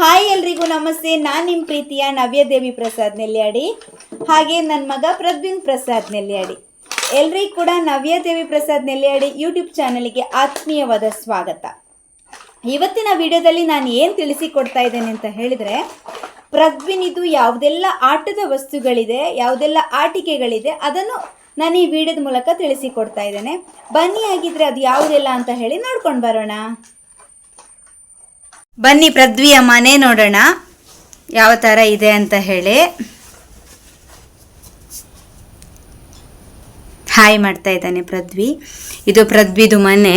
Hi ಎಲ್ರಿಗೂ ನಮಸ್ತೆ. ನಾನು ನಿಮ್ಮ ಪ್ರೀತಿಯ ನವ್ಯದೇವಿ ಪ್ರಸಾದ್ ನೆಲ್ಯಾಡಿ, ಹಾಗೆ ನನ್ನ ಮಗ ಪ್ರದ್ವಿನ್ ಪ್ರಸಾದ್ ನೆಲ್ಯಾಡಿ. ಎಲ್ರಿಗೂ ಕೂಡ ನವ್ಯದೇವಿ ಪ್ರಸಾದ್ ನೆಲ್ಯಾಡಿ ಯೂಟ್ಯೂಬ್ ಚಾನಲ್ಗೆ ಆತ್ಮೀಯವಾದ ಸ್ವಾಗತ. ಇವತ್ತಿನ ವಿಡಿಯೋದಲ್ಲಿ ನಾನು ಏನು ತಿಳಿಸಿಕೊಡ್ತಾ ಇದ್ದೇನೆ ಅಂತ ಹೇಳಿದರೆ, ಪ್ರದ್ವಿನ್ ಇದು ಯಾವುದೆಲ್ಲ ಆಟದ ವಸ್ತುಗಳಿದೆ, ಯಾವುದೆಲ್ಲ ಆಟಿಕೆಗಳಿದೆ ಅದನ್ನು ನಾನು ಈ ವಿಡಿಯೋದ ಮೂಲಕ ತಿಳಿಸಿಕೊಡ್ತಾ ಇದ್ದೇನೆ. ಬನ್ನಿ ಆಗಿದ್ರೆ ಅದು ಯಾವುದೆಲ್ಲ ಅಂತ ಹೇಳಿ ನೋಡ್ಕೊಂಡು ಬರೋಣ. ಬನ್ನಿ ಪೃಥ್ವಿಯ ಮನೆ ನೋಡೋಣ. ಯಾವ ಥರ ಇದೆ ಅಂತ ಹೇಳಿ. ಹಾಯ್ ಮಾಡ್ತಾ ಇದ್ದಾನೆ ಪೃಥ್ವಿ. ಇದು ಪೃಥ್ವಿದು ಮನೆ.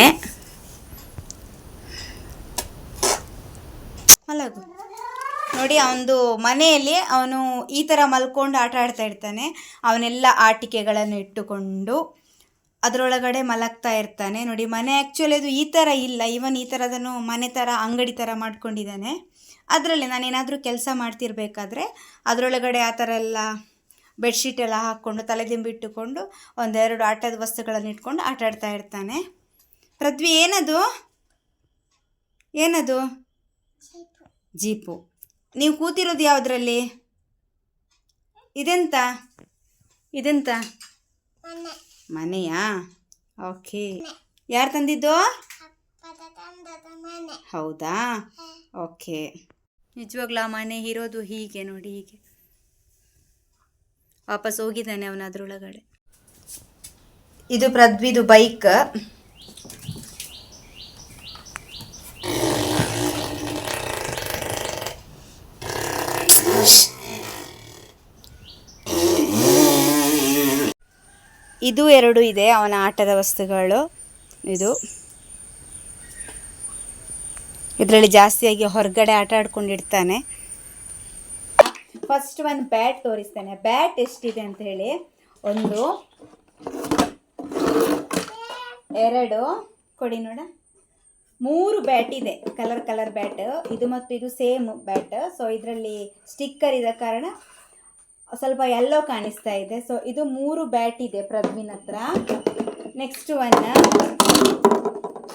ಮಲಗು. ನೋಡಿ, ಅವನದು ಮನೆಯಲ್ಲಿ ಅವನು ಈ ಥರ ಮಲ್ಕೊಂಡು ಆಟ ಆಡ್ತಾ ಇರ್ತಾನೆ. ಅವನೆಲ್ಲ ಆಟಿಕೆಗಳನ್ನು ಇಟ್ಟುಕೊಂಡು ಅದರೊಳಗಡೆ ಮಲಗ್ತಾ ಇರ್ತಾನೆ. ನೋಡಿ, ಮನೆ ಆ್ಯಕ್ಚುಲಿ ಅದು ಈ ಥರ ಇಲ್ಲ. ಇವನ್ ಈ ಥರದನ್ನು ಮನೆ ಥರ ಅಂಗಡಿ ಥರ ಮಾಡ್ಕೊಂಡಿದ್ದಾನೆ. ಅದರಲ್ಲಿ ನಾನೇನಾದರೂ ಕೆಲಸ ಮಾಡ್ತಿರ್ಬೇಕಾದ್ರೆ ಅದರೊಳಗಡೆ ಆ ಥರ ಎಲ್ಲ ಬೆಡ್ಶೀಟ್ ಎಲ್ಲ ಹಾಕ್ಕೊಂಡು, ತಲೆದಿಂಬು ಇಟ್ಟುಕೊಂಡು ಒಂದೆರಡು ಆಟದ ವಸ್ತುಗಳನ್ನು ಇಟ್ಕೊಂಡು ಆಟ ಆಡ್ತಾ ಇರ್ತಾನೆ. ಪೃಥ್ವಿ, ಏನದು? ಏನದು? ಜೀಪು. ನೀವು ಕೂತಿರೋದು ಯಾವುದ್ರಲ್ಲಿ? ಇದೆಂತ? ಇದೆಂತ? ಮನೆಯಾ? ಓಕೆ. ಯಾರು ತಂದಿದ್ದು? ಹೌದಾ? ಓಕೆ. ನಿಜವಾಗ್ಲೂ ಆ ಮನೆ ಇರೋದು ಹೀಗೆ ನೋಡಿ ಹೀಗೆ. ವಾಪಸ್ ಹೋಗಿದ್ದಾನೆ ಅವನ ಅದರೊಳಗಡೆ. ಇದು ಪ್ರದ್ವಿದು ಬೈಕ್. ಇದು ಎರಡು ಇದೆ ಅವನ ಆಟದ ವಸ್ತುಗಳು. ಇದು. ಇದರಲ್ಲಿ ಜಾಸ್ತಿಯಾಗಿ ಹೊರಗಡೆ ಆಟ ಆಡ್ಕೊಂಡಿರ್ತಾನೆ. ಫಸ್ಟ್ ಒಂದು ಬ್ಯಾಟ್ ತೋರಿಸ್ತಾನೆ. ಬ್ಯಾಟ್ ಎಷ್ಟಿದೆ ಅಂತ ಹೇಳಿ. ಒಂದು, ಎರಡು, ಕೊಡಿ ನೋಡ. ಮೂರು ಬ್ಯಾಟ್ ಇದೆ. ಕಲರ್ ಕಲರ್ ಬ್ಯಾಟ್ ಇದು ಮತ್ತು ಇದು ಸೇಮ್ ಬ್ಯಾಟ್ ಸೊ ಇದರಲ್ಲಿ ಸ್ಟಿಕ್ಕರ್ ಇದ ಕಾರಣ ಸ್ವಲ್ಪ ಎಲ್ಲೋ ಕಾಣಿಸ್ತಾ ಇದೆ. ಸೊ ಇದು ಮೂರು ಬ್ಯಾಟ್ ಇದೆ ಪ್ರದ್ವಿನ್ ಹತ್ರ. ನೆಕ್ಸ್ಟ್ ಒನ್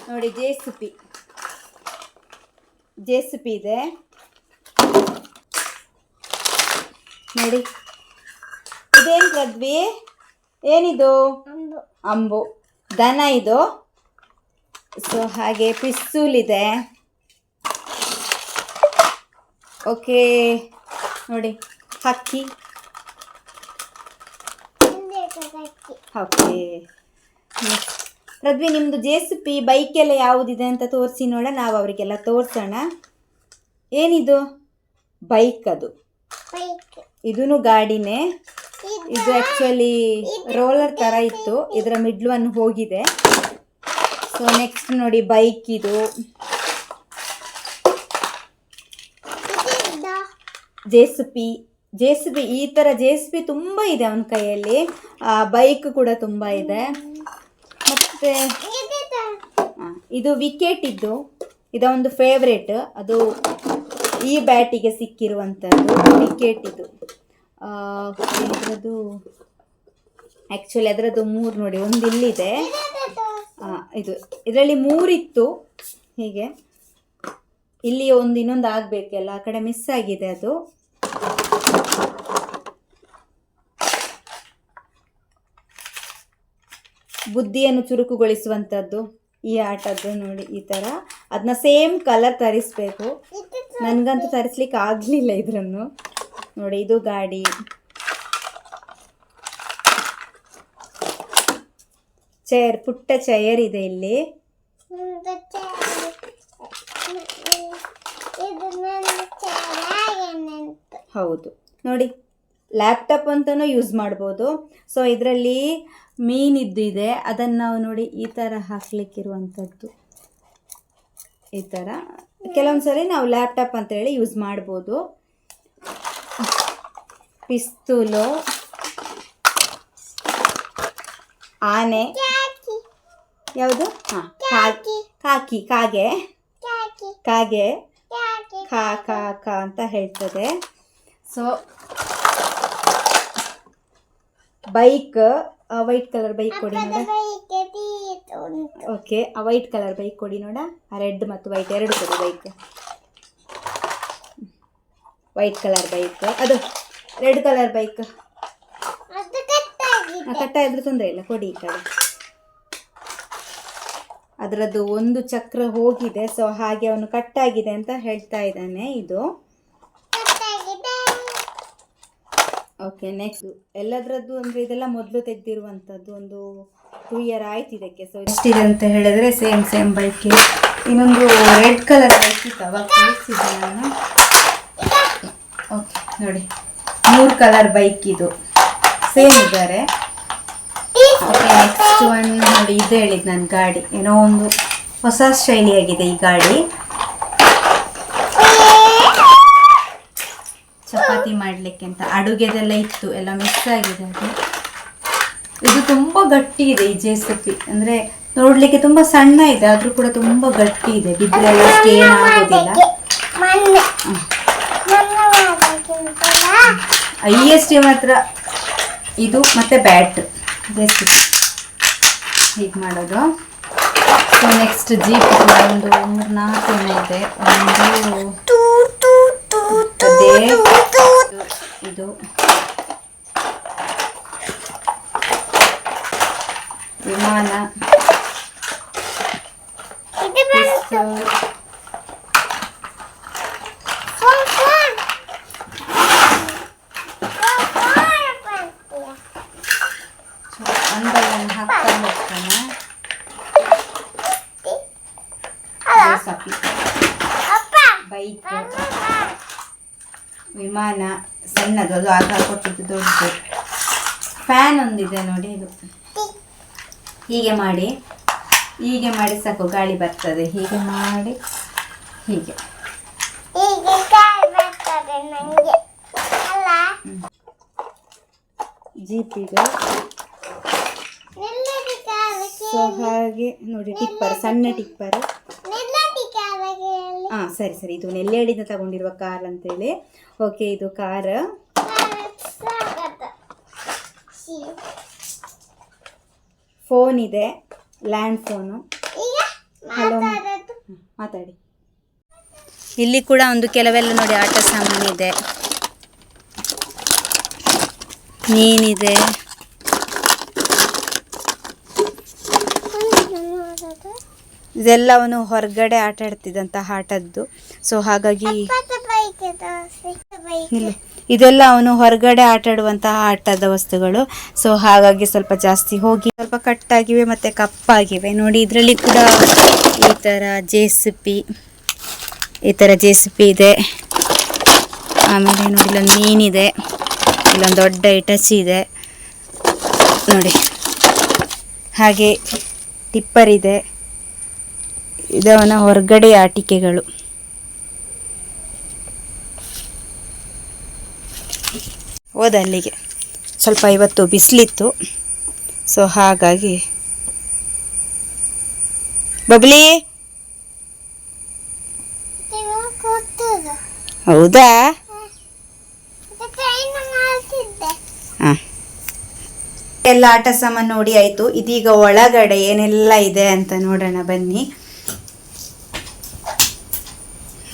ನೋಡಿ ಜೆ ಜೇಸುಪಿ ಜೆ ಸುಪಿ ಇದೆ. ನೋಡಿ ಇದೇನು ಪ್ರದ್ವಿ? ಏನಿದು? ಅಂಬು. ದನ ಇದು. ಸೊ ಹಾಗೆ ಪಿಸ್ತೂಲ್ ಇದೆ. ಓಕೆ ನೋಡಿ ಹಕ್ಕಿ. ಓಕೆ ರದ್ವಿ ನಿಮ್ಮದು ಜೆ ಸಿ ಪಿ ಬೈಕೆಲ್ಲ ಯಾವುದಿದೆ ಅಂತ ತೋರಿಸಿ ನೋಡ ನಾವು ಅವರಿಗೆಲ್ಲ ತೋರಿಸೋಣ. ಏನಿದು? ಬೈಕ್ ಅದು. ಇದೂ ಗಾಡಿನೇ. ಇದು ಆ್ಯಕ್ಚುಲಿ ರೋಲರ್ ಥರ ಇತ್ತು ಇದರ ಮಿಡ್ಲ್ ಒಂದು ಹೋಗಿದೆ. ಸೊ ನೆಕ್ಸ್ಟ್ ನೋಡಿ ಬೈಕ್ ಇದು. J C P J C B ಈ ಥರ ಜೆ ಸಿ ಬಿ ತುಂಬ ಇದೆ ಅವನ ಕೈಯಲ್ಲಿ. ಬೈಕ್ ಕೂಡ ತುಂಬ ಇದೆ. ಮತ್ತು ಇದು ವಿಕೆಟ್ ಇದ್ದು ಇದು ಒಂದು ಫೇವ್ರೇಟ್ ಅದು ಈ ಬ್ಯಾಟಿಗೆ ಸಿಕ್ಕಿರುವಂಥದ್ದು ವಿಕೆಟ್ ಇದು. ಆ, ಇದ್ರದ್ದು ಆ್ಯಕ್ಚುಲಿ ಅದರದ್ದು ಮೂರು ನೋಡಿ ಒಂದು ಇಲ್ಲಿದೆ. ಇದು ಇದರಲ್ಲಿ ಮೂರಿತ್ತು. ಹೀಗೆ. ಇಲ್ಲಿ ಒಂದು ಇನ್ನೊಂದು ಆಗಬೇಕಲ್ಲ ಆ ಕಡೆ ಮಿಸ್ ಆಗಿದೆ ಅದು. ಬುದ್ಧಿಯನ್ನು ಚುರುಕುಗೊಳಿಸುವಂಥದ್ದು ಈ ಆಟದ್ದು ನೋಡಿ ಈ ಥರ. ಅದನ್ನ ಸೇಮ್ ಕಲರ್ ತರಿಸ್ಬೇಕು. ನನಗಂತೂ ತರಿಸ್ಲಿಕ್ಕೆ ಆಗಲಿಲ್ಲ ಇದನ್ನು ನೋಡಿ ಇದು ಗಾಡಿ. ಚೇರ್ ಪುಟ್ಟ ಚೇರ್ ಇದೆ ಇಲ್ಲಿ. ಹೌದು. ನೋಡಿ ಲ್ಯಾಪ್ಟಾಪ್ ಅಂತಲೂ ಯೂಸ್ ಮಾಡ್ಬೋದು. ಸೊ ಇದರಲ್ಲಿ ಮೀನಿದ್ದು ಇದೆ ಅದನ್ನು ನಾವು ನೋಡಿ ಈ ಥರ ಹಾಕ್ಲಿಕ್ಕಿರುವಂಥದ್ದು. ಈ ಥರ ಕೆಲವೊಂದು ಸರಿ ನಾವು ಲ್ಯಾಪ್ಟಾಪ್ ಅಂತೇಳಿ ಯೂಸ್ ಮಾಡ್ಬೋದು. ಪಿಸ್ತೂಲು ಆನೆ. ಯಾವುದು? ಹಾಂ ಕಾಕಿ. ಕಾಗೆ. ಕಾಗೆ. ಕಾ ಕಾ ಕಾ ಅಂತ ಹೇಳ್ತದೆ. So bike white colour bike ಕೊಡಿ ನೋಡ. ಓಕೆ ಆ ವೈಟ್ ಕಲರ್ ಬೈಕ್ ಕೊಡಿ ನೋಡ. ಆ ರೆಡ್ ಮತ್ತು ವೈಟ್ ಎರಡು ಕೊಡಿ ಬೈಕ್. White colour bike. ಅದು ರೆಡ್ ಕಲರ್ ಬೈಕ್. ಕಟ್ಟ ಇದ್ರೆ ತೊಂದರೆ ಇಲ್ಲ ಕೊಡಿ ಈ ಕಡೆ. ಅದರದ್ದು ಒಂದು ಚಕ್ರ ಹೋಗಿದೆ ಸೊ ಹಾಗೆ ಅವನು ಕಟ್ಟಾಗಿದೆ ಅಂತ ಹೇಳ್ತಾ ಇದ್ದಾನೆ ಇದು ಕಟ್ಟಾಗಿದೆ ಓಕೆ ನೆಕ್ಸ್ಟ್ ಎಲ್ಲದರದ್ದು ಅಂದರೆ ಇದೆಲ್ಲ ಮೊದಲು ತೆಗೆದಿರುವಂಥದ್ದು ಒಂದು ಟೂ ಇಯರ್ ಆಯ್ತು ಇದಕ್ಕೆ. ಸೊ ಎಷ್ಟಿದೆ ಅಂತ ಹೇಳಿದ್ರೆ ಸೇಮ್ ಸೇಮ್ ಬೈಕ್ ಇನ್ನೊಂದು ರೆಡ್ ಕಲರ್ ಬೈಕ್ ಅವಾಗ ತೋರಿಸಿದ್ದೆ ನಾನು. ಓಕೆ ನೋಡಿ. ಮೂರು ಕಲರ್ ಬೈಕ್ ಇದು. ಸೇಮ್ ಇದ್ದಾರೆ. ಓಕೆ ನೆಕ್ಸ್ಟ್ ಒನ್ ನೋಡಿ, ಇದು ಹೇಳಿದ್ದು ನನ್ನ ಗಾಡಿ. ಏನೋ ಒಂದು ಹೊಸ ಶೈಲಿಯಾಗಿದೆ ಈ ಗಾಡಿ. ಮಾಡಲಿಕ್ಕೆ ಅಂತ. ಅಡುಗೆದೆಲ್ಲ ಇತ್ತು ಎಲ್ಲ ಮಿಕ್ಸ್ ಆಗಿದೆ ಅದು. ಇದು ತುಂಬ ಗಟ್ಟಿ ಇದೆ ಈ ಜೇಸಪಿ. ಅಂದರೆ ನೋಡಲಿಕ್ಕೆ ತುಂಬ ಸಣ್ಣ ಇದೆ ಆದರೂ ಕೂಡ ತುಂಬ ಗಟ್ಟಿ ಇದೆ. ಬಿದ್ದರೆಲ್ಲ ಸ್ಟೇನ್ ಆಗೋದಿಲ್ಲ. ಐ ಎಸ್ ಟಿ ಮಾತ್ರ ಇದು ಮತ್ತೆ ಬ್ಯಾಟ್ ಜೇಸಪಿ. ಹೀಗೆ ಮಾಡೋದು. ಸೊ ನೆಕ್ಸ್ಟ್ ಜೀಪ್ ಒಂದು ಮೂರು ನಾಲ್ಕು ಇದೆ. ಒಂದು ಇದು ವಿಮಾನ ಇದು ಬಂತು pistol, phone phone phone phone ಬಂತು ಅಂದವನ್ನು ಹಾಕ್ತಾ ಹೋಗ್ತಾನೆ ಹಲೋ ಜೇಸಪ್ಪಿ ಅಪ್ಪ ಬೈಕ್ ಅಮ್ಮ ವಿಮಾನ ಸಣ್ಣದು ಅದು ಆಗ ಕೊಟ್ಟಿದ್ದು ದೊಡ್ಡದು ಫ್ಯಾನ್ ಒಂದಿದೆ ನೋಡಿ ಇದು. ಹೀಗೆ ಮಾಡಿ ಹೀಗೆ ಮಾಡಿ ಸಾಕು ಗಾಳಿ ಬರ್ತದೆ. ಹೀಗೆ ಮಾಡಿ ಹೀಗೆ. ಈಗ ಕಾಲ್ ಬರ್ತದೆ ನಂಗೆ. ಅಲ್ಲ? ಜೀಪ್ ಇದೆ ನಿಲ್ಲದಿ ಸೊ ಹಾಗೆ ನೋಡಿ ಟಿಪ್ಪರ್ ಸಣ್ಣ ಟಿಪ್ಪರ್. ಹಾ ಸರಿ ಸರಿ. ಇದು ನೆಲ್ಲೇಡಿಂದ ತಗೊಂಡಿರುವ ಕಾರ್ ಅಂತೇಳಿ. ಓಕೆ ಇದು ಕಾರ್. ಫೋನ್. ಇದೆ ಲ್ಯಾಂಡ್ ಫೋನು ಹಲೋ ಮಾತಾಡಿ. ಇಲ್ಲಿ ಕೂಡ ಒಂದು ಕೆಲವೆಲ್ಲ ನೋಡಿ ಆಟ ಇದೆ. ಮೀನಿದೆ. ಇದೆಲ್ಲವನ್ನು ಇದೆಲ್ಲವನು ಹೊರಗಡೆ ಆಟ ಆಡ್ತಿದ್ದಂತಹ ಆಟದ್ದು. ಸೊ ಹಾಗಾಗಿ ಇಲ್ಲ. ಇದೆಲ್ಲ ಅವನು ಹೊರಗಡೆ ಆಟ ಆಡುವಂತಹ ಆಟದ ವಸ್ತುಗಳು. ಸೊ ಹಾಗಾಗಿ ಸ್ವಲ್ಪ ಜಾಸ್ತಿ ಹೋಗಿ ಸ್ವಲ್ಪ ಕಟ್ಟಾಗಿವೆ ಮತ್ತು ಕಪ್ಪಾಗಿವೆ. ನೋಡಿ, ಇದರಲ್ಲಿ ಕೂಡ ಈ ಥರ ಪಿ, ಈ ಥರ ಪಿ ಇದೆ. ಆಮೇಲೆ ನೋಡಿ, ಇಲ್ಲೊಂದು ಮೀನಿದೆ ಇಲ್ಲೊಂದು ದೊಡ್ಡ ಇಟಚಿ ಇದೆ. ನೋಡಿ, ಹಾಗೆ ಟಿಪ್ಪರ್ ಇದೆ. ಇದವನ ಹೊರಗಡೆ ಆಟಿಕೆಗಳು. ಹೋದ ಅಲ್ಲಿಗೆ. ಸ್ವಲ್ಪ ಇವತ್ತು ಬಿಸಿಲಿತ್ತು. ಸೊ ಹಾಗಾಗಿ. ಬಬ್ಲಿ! ಹೌದಾ? ಎಲ್ಲ ಆಟ ಸಾಮಾನು ನೋಡಿ ಆಯಿತು. ಇದೀಗ ಒಳಗಡೆ ಏನೆಲ್ಲ ಇದೆ ಅಂತ ನೋಡೋಣ ಬನ್ನಿ.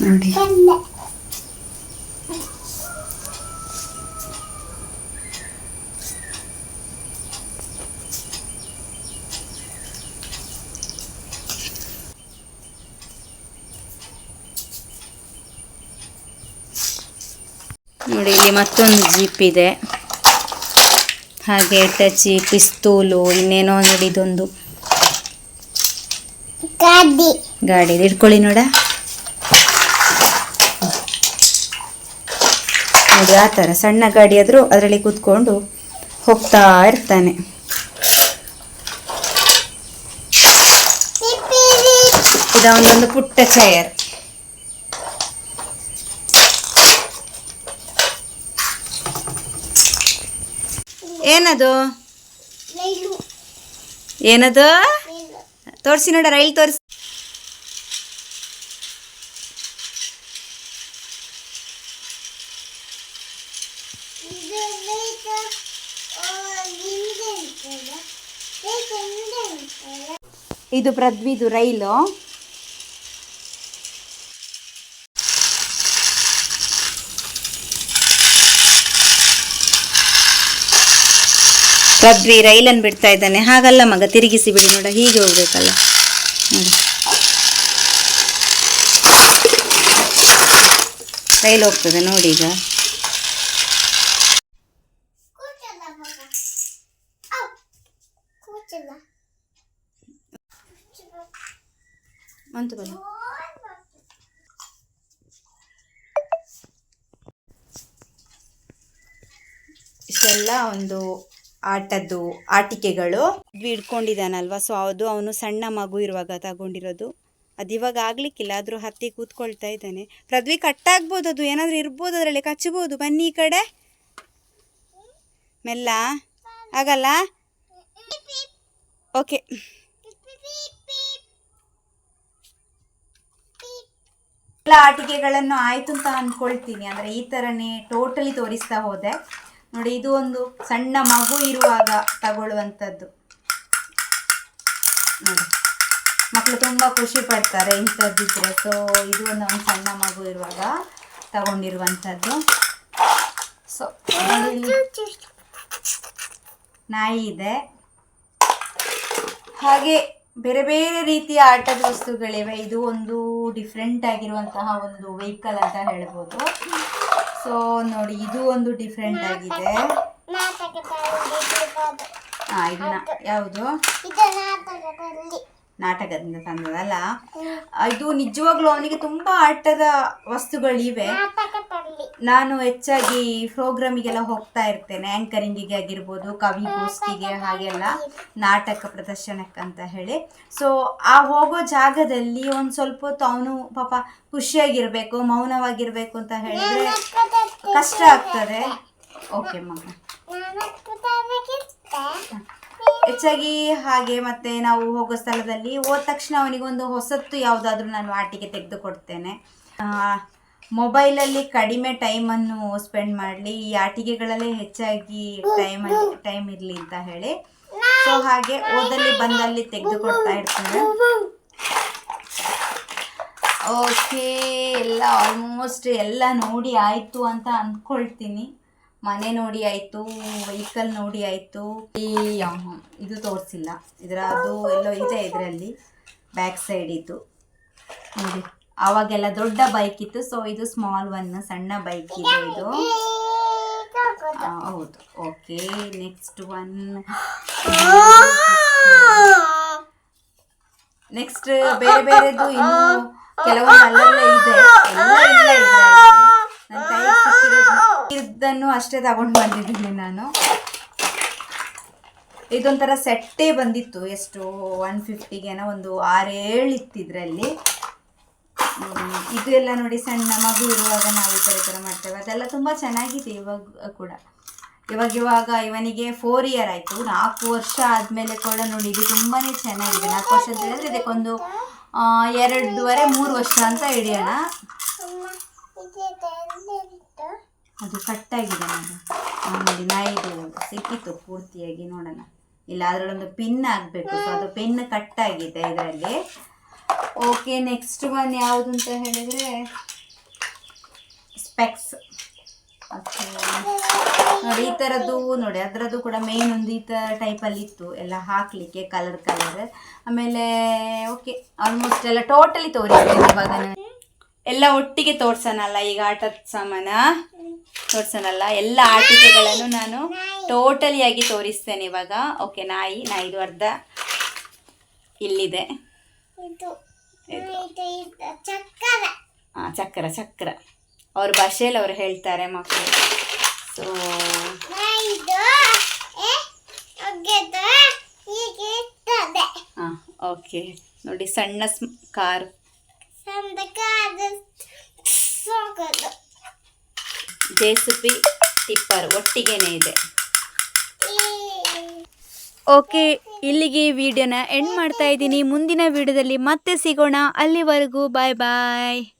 ನೋಡಿ. ನೋಡಿ ಇಲ್ಲಿ ಮತ್ತೊಂದು ಜೀಪ್ ಇದೆ. ಹಾಗೆ ಟಚಿ ಪಿಸ್ತೂಲು ಇನ್ನೇನೋ ನೋಡಿ ಇದೊಂದು. ಗಾಡಿ. ಗಾಡಿ. ಇಟ್ಕೊಳ್ಳಿ ನೋಡ. ನೋಡಿ ಆ ಥರ ಸಣ್ಣ ಗಾಡಿ ಆದರೂ ಅದರಲ್ಲಿ ಕೂತ್ಕೊಂಡು ಹೋಗ್ತಾ ಇರ್ತಾನೆ. ಇದೊಂದೊಂದು ಪುಟ್ಟ ಚೇರ್ ಏನದು? ಏನದು? ತೋರಿಸಿ ನೋಡ ರೈಲ್ ತೋರಿಸಿ. ಇದು ಪೃಥ್ವಿದು ರೈಲು. ಪೃಥ್ವಿ ರೈಲನ್ನು ಬಿಡ್ತಾ ಇದ್ದಾನೆ. ಹಾಗಲ್ಲ ಮಗ, ತಿರುಗಿಸಿ ಬಿಡಿ ನೋಡ, ಹೀಗೆ ಹೋಗ್ಬೇಕಲ್ಲ. ನೋಡಿ. ರೈಲ್ ಹೋಗ್ತದೆ ನೋಡಿ ಈಗ. ಇಷ್ಟೆಲ್ಲ ಒಂದು ಆಟದ್ದು ಆಟಿಕೆಗಳು ಇಟ್ಕೊಂಡಿದ್ದಾನಲ್ವಾ ಸೊ ಅದು ಅವನು ಸಣ್ಣ ಮಗು ಇರುವಾಗ ತಗೊಂಡಿರೋದು. ಅದು ಇವಾಗ ಆಗ್ಲಿಕ್ಕಿಲ್ಲ, ಆದ್ರೂ ಹತ್ತಿ ಕೂತ್ಕೊಳ್ತಾ ಇದ್ದಾನೆ. ಪೃಥ್ವಿ ಕಟ್ಟಾಗ್ಬೋದು ಅದು, ಏನಾದ್ರೂ ಇರ್ಬೋದು ಅದರಲ್ಲಿ ಕಚ್ಚಬೋದು ಬನ್ನಿ ಈ ಕಡೆ. ಮೆಲ್ಲ. ಆಗಲ್ಲ? ಓಕೆ ಎಲ್ಲ ಆಟಿಕೆಗಳನ್ನು ಆಯ್ತು ಅಂತ ಅಂದ್ಕೊಳ್ತೀನಿ ಅಂದ್ರೆ ಈ ತರನೇ ಟೋಟಲಿ ತೋರಿಸ್ತಾ ಹೋದೆ. ನೋಡಿ, ಇದು ಒಂದು ಸಣ್ಣ ಮಗು ಇರುವಾಗ ತಗೊಳ್ಳುವಂಥದ್ದು. ನೋಡಿ ಮಕ್ಕಳು ತುಂಬ ಖುಷಿ ಪಡ್ತಾರೆ ಇಂಥದ್ದಿದ್ರೆ ಸೊ ಇದು ಒಂದು ಒಂದು ಸಣ್ಣ ಮಗು ಇರುವಾಗ ತಗೊಂಡಿರುವಂಥದ್ದು. ಸೊ ನಾಯಿ ಇದೆ. ಹಾಗೆ ಬೇರೆ ಬೇರೆ ರೀತಿಯ ಆಟದ ವಸ್ತುಗಳಿವೆ. ಇದು ಒಂದು ಡಿಫ್ರೆಂಟ್ ಆಗಿರುವಂತಹ ಒಂದು ವೆಹಿಕಲ್ ಅಂತ ಹೇಳ್ಬೋದು. ಸೊ ನೋಡಿ ಇದು ಒಂದು ಡಿಫ್ರೆಂಟ್ ಆಗಿದೆ. ನಾಟಕದಲ್ಲಿ ಹಾ ಇದು ನಾ- ಯಾವುದು? ನಾಟಕದಿಂದ ತಂದದಲ್ಲ. ಇದು ನಿಜವಾಗ್ಲೂ ಅವನಿಗೆ ತುಂಬಾ ಆಟದ ವಸ್ತುಗಳಿವೆ. ನಾನು ಹೆಚ್ಚಾಗಿ ಪ್ರೋಗ್ರಾಮಿಗೆಲ್ಲ ಹೋಗ್ತಾ ಇರ್ತೇನೆ. ಆ್ಯಂಕರಿಂಗಿಗೆ ಆಗಿರ್ಬೋದು ಕವಿಗೋಷ್ಠಿಗೆ ಹಾಗೆಲ್ಲ ನಾಟಕ ಪ್ರದರ್ಶನಕ್ಕಂತ ಹೇಳಿ. ಸೊ ಆ ಹೋಗೋ ಜಾಗದಲ್ಲಿ ಒಂದು ಸ್ವಲ್ಪ ಹೊತ್ತು ಅವನು ಪಾಪ ಖುಷಿಯಾಗಿರ್ಬೇಕು ಮೌನವಾಗಿರ್ಬೇಕು ಅಂತ ಹೇಳಿದ್ರೆ ಕಷ್ಟ ಆಗ್ತದೆ. ಓಕೆ ಮಗ. ಹೆಚ್ಚಾಗಿ ಹಾಗೆ ಮತ್ತೆ ನಾವು ಹೋಗೋ ಸ್ಥಳದಲ್ಲಿ ಹೋದ ತಕ್ಷಣ ಅವನಿಗೊಂದು ಹೊಸತ್ತು ಯಾವುದಾದ್ರೂ ನಾನು ಆಟಿಕೆ ತೆಗೆದುಕೊಡ್ತೇನೆ. ಮೊಬೈಲಲ್ಲಿ ಕಡಿಮೆ ಟೈಮನ್ನು ಸ್ಪೆಂಡ್ ಮಾಡಲಿ, ಈ ಆಟಿಕೆಗಳಲ್ಲೇ ಹೆಚ್ಚಾಗಿ ಟೈಮ್ ಟೈಮ್ ಇರಲಿ ಅಂತ ಹೇಳಿ. ಸೊ ಹಾಗೆ ಓದಲ್ಲಿ ಬಂದಲ್ಲಿ ತೆಗೆದು ಕೊಡ್ತಾ ಇರ್ತೇನೆ. ಓಕೆ ಎಲ್ಲ ಆಲ್ಮೋಸ್ಟ್ ಎಲ್ಲ ನೋಡಿ ಆಯಿತು ಅಂತ ಅಂದ್ಕೊಳ್ತೀನಿ ಮನೆ ನೋಡಿ ಆಯಿತು ವೆಹಿಕಲ್ ನೋಡಿ ಆಯಿತು. ಈ ಇದು ತೋರಿಸಿಲ್ಲ. ಇದರ ಅದು ಎಲ್ಲೋ ಇದೆ ಇದರಲ್ಲಿ ಬ್ಯಾಕ್ ಸೈಡ್ ಇತ್ತು ನೋಡಿ, ಆವಾಗೆಲ್ಲ ದೊಡ್ಡ ಬೈಕ್ ಇತ್ತು ಸೊ ಇದು ಸ್ಮಾಲ್ ಒನ್ ಸಣ್ಣ ಬೈಕ್ ಇದೆ ಇದು. ಹೌದು. ಓಕೆ ನೆಕ್ಸ್ಟ್ ಒನ್ ನೆಕ್ಸ್ಟ್ ಬೇರೆ ಬೇರೆದು ಇನ್ನು ಕೆಲವೊಂದು ಅಲ್ಲೆಲ್ಲ ಇದೆ. ಎಲ್ಲ ಇಲ್ಲ ನನ್ನ ಸಿಕ್ಕಿರೋದು ಇದನ್ನು ಅಷ್ಟೇ ತಗೊಂಡು ಬಂದಿದ್ದೀನಿ ನಾನು. ಇದೊಂಥರ ಸೆಟ್ಟೇ ಬಂದಿತ್ತು, ಎಷ್ಟು ಒನ್ ಫಿಫ್ಟಿಗೆನೋ ಒಂದು ಆರೇಳು ಇತ್ತು ಇದರಲ್ಲಿ ಇದು ಎಲ್ಲ ನೋಡಿ ಸಣ್ಣ ಮಗು ಇರುವಾಗ ನಾವು ಈ ಥರ ಈ ಥರ ಮಾಡ್ತೇವೆ. ಅದೆಲ್ಲ ತುಂಬ ಚೆನ್ನಾಗಿದೆ ಇವಾಗ ಕೂಡ. ಇವಾಗ ಇವಾಗ ಇವನಿಗೆ ಫೋರ್ ಇಯರ್ ಆಯಿತು. ನಾಲ್ಕು ವರ್ಷ ಆದಮೇಲೆ ಕೂಡ ನೋಡಿ, ಇದು ತುಂಬಾ ಚೆನ್ನಾಗಿದೆ. ನಾಲ್ಕು ವರ್ಷ ಅಂತ ಹೇಳಿದ್ರೆ ಇದಕ್ಕೊಂದು ಎರಡೂವರೆ, ಮೂರು ವರ್ಷ ಅಂತ ಹಿಡಿಯೋಣ. ಅದು ಕಟ್ಟಾಗಿದೆ ನಾನು ಆಮೇಲೆ ನಾಯಿದು ಸಿಕ್ಕಿತ್ತು ಪೂರ್ತಿಯಾಗಿ ನೋಡೋಣ ಇಲ್ಲ, ಅದರಲ್ಲೊಂದು ಪಿನ್ ಆಗಬೇಕು ಸೊ ಅದು ಪಿನ್ ಕಟ್ಟಾಗಿದೆ ಇದರಲ್ಲಿ. ಓಕೆ ನೆಕ್ಸ್ಟ್ ಒನ್ ಯಾವುದು ಅಂತ ಹೇಳಿದರೆ ಸ್ಪೆಕ್ಸ್ ನೋಡಿ, ಈ ಥರದ್ದು ನೋಡಿ, ಅದರದ್ದು ಕೂಡ ಮೇನ್ ಒಂದು ಈ ಥರ ಟೈಪಲ್ಲಿ ಇತ್ತು. ಎಲ್ಲ ಹಾಕಲಿಕ್ಕೆ ಕಲರ್ ಕಲರ್ ಆಮೇಲೆ ಓಕೆ ಆಲ್ಮೋಸ್ಟ್ ಎಲ್ಲ ಟೋಟಲಿ ತೋರಿಸ್ತೇನೆ ಇವಾಗ ಎಲ್ಲ ಒಟ್ಟಿಗೆ ತೋರ್ಸನಲ್ಲ ಈಗ ಆಟದ ಸಾಮಾನ? ತೋರ್ಸನಲ್ಲ ಎಲ್ಲ ಆಟಿಕೆಗಳನ್ನು ನಾನು ಟೋಟಲಿ ಆಗಿ ತೋರಿಸ್ತೇನೆ ಇವಾಗ. ಓಕೆ ನಾಯಿ ನಾಯಿದು ಅರ್ಧ ಇಲ್ಲಿದೆ. ಆ, ಚಕ್ರ ಚಕ್ರ. ಅವ್ರ ಭಾಷೆಯಲ್ಲಿ ಅವ್ರು ಹೇಳ್ತಾರೆ ಮಕ್ಕಳು. ಸೊ ಹಾಂ ಓಕೆ ನೋಡಿ ಸಣ್ಣ ಕಾರ್. ಜೆ ಟಿಪ್ಪರ್, ಒಟ್ಟಿಗೆನೇ ಇದೆ. ಓಕೆ, ಇಲ್ಲಿಗೆ ವಿಡಿಯೋನ ಎಂಡ್ ಮಾಡ್ತಾ ಇದ್ದೀನಿ. ಮುಂದಿನ ವಿಡಿಯೋದಲ್ಲಿ ಮತ್ತೆ ಸಿಗೋಣ. ಅಲ್ಲಿವರೆಗೂ ಬಾಯ್ ಬಾಯ್